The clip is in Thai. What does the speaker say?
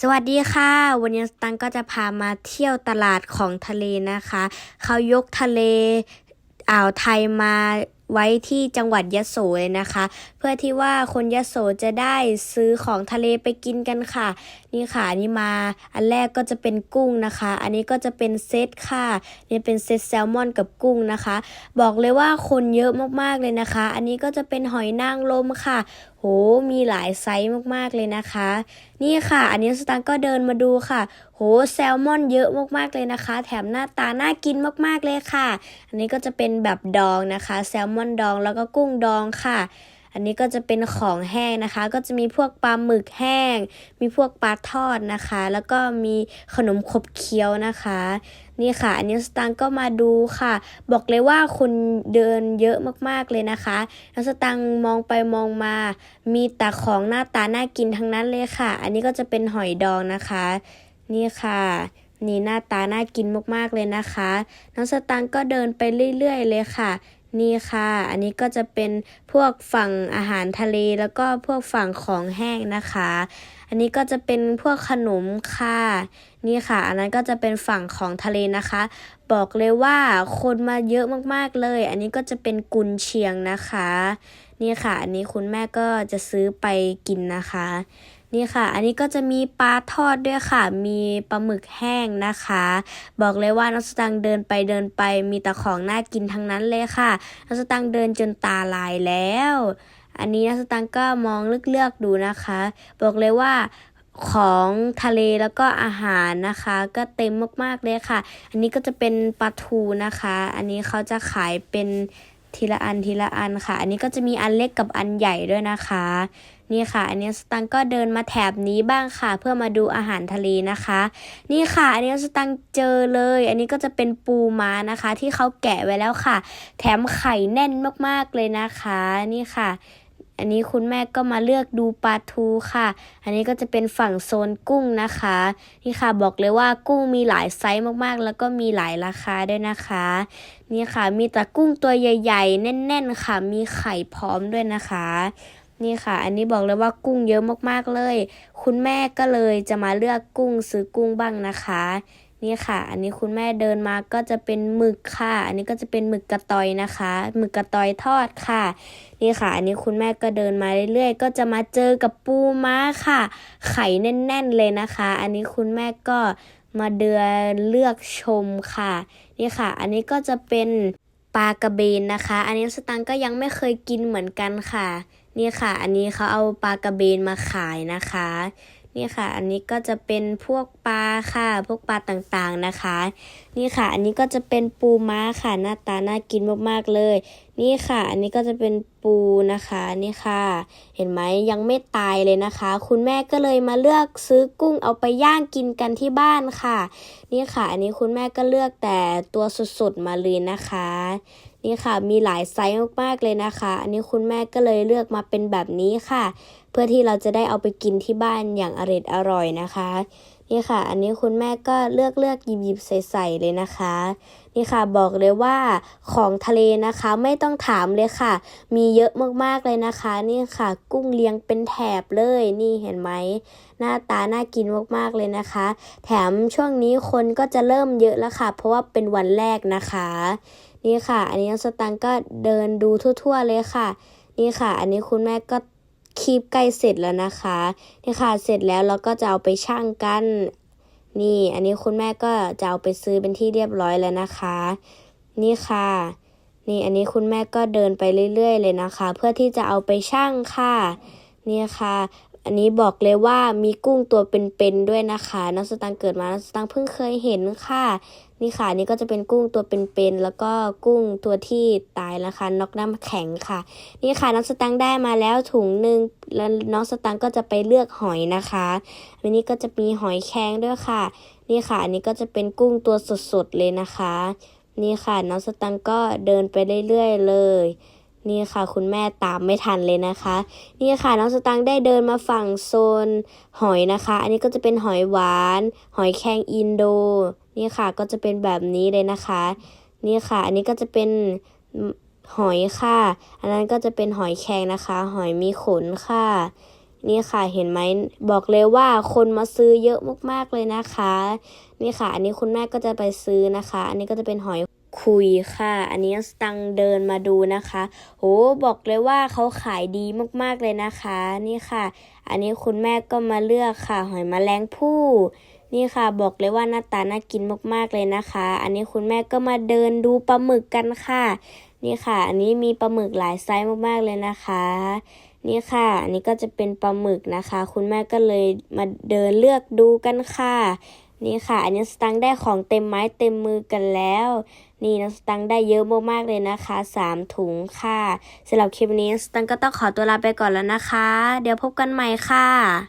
สวัสดีค่ะ วันนี้ตังก็จะพามาเที่ยวตลาดของทะเลนะคะ เขายกทะเลอ่าวไทยมาไว้ที่จังหวัดยะโสเลยนะคะ เพื่อที่ว่าคนยะโสจะได้ซื้อของทะเลไปกินกันค่ะ นี่ค่ะนนี่มาอันแรกก็จะเป็นกุ้งนะคะ อันนี้ก็จะเป็นเซตค่ะนี่เป็นเซตแซลมอนกับกุ้งนะคะ บอกเลยว่าคนเยอะมากๆเลยนะคะ อันนี้ก็จะเป็นหอยนางรมค่ะ โหมีหลายไซส์มากๆเลยนะคะ นี่ค่ะ อันนี้สตางค์ก็เดินมาดูค่ะ โหแซลมอนเยอะมากๆเลยนะคะ แถมหน้าตาน่ากินมากๆเลยค่ะ อันนี้ก็จะเป็นแบบดองนะคะ แซลมอนดองแล้วก็กุ้งดองค่ะ อันนี้ก็จะเป็นของแห้งนะคะ ก็จะมีพวกปลาหมึกแห้ง มีพวกปลาทอดนะคะ แล้วก็มีขนมขบเคี้ยวนะคะ นี่ค่ะ อันนี้สตางก็มาดูค่ะ บอกเลยว่าคนเดินเยอะมากๆเลยนะคะแล้วสตางมองไปมองมา มีแต่ของหน้าตาน่ากินทั้งนั้นเลยค่ะ อันนี้ก็จะเป็นหอยดองนะคะ นี่ค่ะนี่หน้าตาน่ากินมากๆเลยนะคะ น้องสตังก็เดินไปเรื่อยๆเลยค่ะ นี่ค่ะ อันนี้ก็จะเป็นพวกฝั่งอาหารทะเลแล้วก็พวกฝั่งของแห้งนะคะ อันนี้ก็จะเป็นพวกขนมค่ะ นี่ค่ะ อันนั้นก็จะเป็นฝั่งของทะเลนะคะ บอกเลยว่าคนมาเยอะมากๆเลย อันนี้ก็จะเป็นกุนเชียงนะคะ นี่ค่ะ อันนี้คุณแม่ก็จะซื้อไปกินนะคะ นี่ค่ะ อันนี้ก็จะมีปลาทอดด้วยค่ะ มีปลาหมึกแห้งนะคะ บอกเลยว่าน้องสตังเดินไปเดินไปมีแต่ของน่ากินทั้งนั้นเลยค่ะน้องสตังเดินจนตาลายแล้ว อันนี้น้องสตังก็มองเลือกๆดูนะคะ บอกเลยว่าของทะเลแล้วก็อาหารนะคะ ก็เต็มมากๆเลยค่ะ อันนี้ก็จะเป็นปลาทูนะคะ อันนี้เขาจะขายเป็นทีละอันทีละอันค่ะ อันนี้ก็จะมีอันเล็กกับอันใหญ่ด้วยนะคะ นี่ค่ะ อันนี้สตังค์ก็เดินมาแถบนี้บ้างค่ะ เพื่อมาดูอาหารทะเลนะคะ นี่ค่ะ อันนี้สตังค์เจอเลย อันนี้ก็จะเป็นปูม้านะคะ ที่เขาแกะไว้แล้วค่ะ แถมไข่แน่นมากๆเลยนะคะ นี่ค่ะอันนี้คุณแม่ก็มาเลือกดูปลาทูค่ะ อันนี้ก็จะเป็นฝั่งโซนกุ้งนะคะ นี่ค่ะบอกเลยว่ากุ้งมีหลายไซส์มากๆ แล้วก็มีหลายราคาด้วยนะคะ นี่ค่ะมีแต่กุ้งตัวใหญ่ ๆ แน่น ๆ ค่ะ มีไข่พร้อมด้วยนะคะ นี่ค่ะ อันนี้บอกเลยว่ากุ้งเยอะมากๆเลย คุณแม่ก็เลยจะมาเลือกกุ้งซื้อกุ้งบ้างนะคะ นี่ค่ะ อันนี้คุณแม่เดินมาก็จะเป็นหมึกค่ะ อันนี้ก็จะเป็นหมึกกระตอยนะคะหมึกกระตอยทอดค่ะ นี่ค่ะ อันนี้คุณแม่ก็เดินมาเรื่อยๆ ก็จะมาเจอกับปูม้าค่ะ ไข่แน่น ๆเลยนะคะ อันนี้คุณแม่ก็มาเดินเลือกชมค่ะ นี่ค่ะ อันนี้ก็จะเป็นปลากระเบนนะคะ อันนี้สตังค์ก็ยังไม่เคยกินเหมือนกันค่ะ นี่ค่ะ อันนี้เขาเอาปลากระเบนมาขายนะคะ นี่ค่ะ อันนี้ก็จะเป็นพวกปลาค่ะ พวกปลาต่างๆนะคะ นี่ค่ะ อันนี้ก็จะเป็นปูม้าค่ะ หน้าตาน่ากินมากๆเลย นี่ค่ะ อันนี้ก็จะเป็นปูนะคะ นี่ค่ะ เห็นไหมยังไม่ตายเลยนะคะ คุณแม่ก็เลยมาเลือกซื้อกุ้งเอาไปย่างกินกันที่บ้านค่ะ นี่ค่ะ อันนี้คุณแม่ก็เลือกแต่ตัวสดๆมาเลยนะคะ นี่ค่ะมีหลายไซส์มากๆเลยนะคะ อันนี้คุณแม่ก็เลยเลือกมาเป็นแบบนี้ค่ะ เพื่อที่เราจะได้เอาไปกินที่บ้านอย่างอร็ดอร่อยนะคะ นี่ค่ะ อันนี้คุณแม่ก็เลือกเลือกหยิบหยิบใส่ใส่เลยนะคะ นี่ค่ะบอกเลยว่าของทะเลนะคะไม่ต้องถามเลยค่ะ มีเยอะมากๆเลยนะคะ นี่ค่ะ กุ้งเลี้ยงเป็นแถบเลยนี่เห็นไหมหน้าตาน่ากินมากๆเลยนะคะ แถมช่วงนี้คนก็จะเริ่มเยอะแล้วค่ะ เพราะว่าเป็นวันแรกนะคะ นี่ค่ะ อันนี้น้องสตังค์ก็เดินดูทั่ว ๆ เลยค่ะ นี่ค่ะ อันนี้คุณแม่ก็คีบใกล้เสร็จแล้วนะคะนี่ค่ะเสร็จแล้วเราก็จะเอาไปชั่งกัน นี่ อันนี้คุณแม่ก็จะเอาไปซื้อเป็นที่เรียบร้อยแล้วนะคะ นี่ค่ะ นี่อันนี้คุณแม่ก็เดินไปเรื่อย ๆ เลยนะคะ เพื่อที่จะเอาไปชั่งค่ะนี่ค่ะ อันนี้บอกเลยว่ามีกุ้งตัวเป็นๆด้วยนะคะน้องสตังเกิดมาน้องสตังเพิ่งเคยเห็นค่ะนี่ค่ะนี่ก็จะเป็นกุ้งตัวเป็นๆแล้วก็กุ้งตัวที่ตายนะคะนอกน้ำแข็งค่ะ นี่ค่ะน้องสตังได้มาแล้วถุงหนึ่งแล้วน้องสตังก็จะไปเลือกหอยนะคะอันนี้ก็จะมีหอยแครงด้วยค่ะ นี่ค่ะอันนี้ก็จะเป็นกุ้งตัวสดๆเลยนะคะ นี่ค่ะน้องสตังก็เดินไปเรื่อยๆเลย นี่ค่ะคุณแม่ตามไม่ทันเลยนะคะ นี่ค่ะน้องสตังค์ได้เดินมาฝั่งโซนหอยนะคะ อันนี้ก็จะเป็นหอยหวาน หอยแครงอินโด นี่ค่ะก็จะเป็นแบบนี้เลยนะคะ นี่ค่ะ อันนี้ก็จะเป็นหอยค่ะ อันนั้นก็จะเป็นหอยแครงนะคะ หอยมีขนค่ะ นี่ค่ะเห็นไหมบอกเลยว่าคนมาซื้อเยอะมากๆเลยนะคะ นี่ค่ะ อันนี้คุณแม่ก็จะไปซื้อนะคะ อันนี้ก็จะเป็นหอย คุยค่ะ อันนี้สตังเดินมาดูนะคะ โห บอกเลยว่าเขาขายดีมากๆเลยนะคะ นี่ค่ะ อันนี้คุณแม่ก็มาเลือกค่ะ หอยแมลงภู่นี่ค่ะ บอกเลยว่าหน้าตาน่ากินมากๆเลยนะคะ อันนี้คุณแม่ก็มาเดินดูปลาหมึกกันค่ะ นี่ค่ะ อันนี้มีปลาหมึกหลายไซส์มากๆเลยนะคะ นี่ค่ะ อันนี้ก็จะเป็นปลาหมึกนะคะ คุณแม่ก็เลยมาเดินเลือกดูกันค่ะ นี่ค่ะ อันนี้สตังได้ของเต็มไม้เต็มมือกันแล้ว นี่น้องสตังได้เยอะมากๆเลยนะคะสามถุงค่ะสำหรับคลิปนี้สตังก็ต้องขอตัวลาไปก่อนแล้วนะคะ เดี๋ยวพบกันใหม่ค่ะ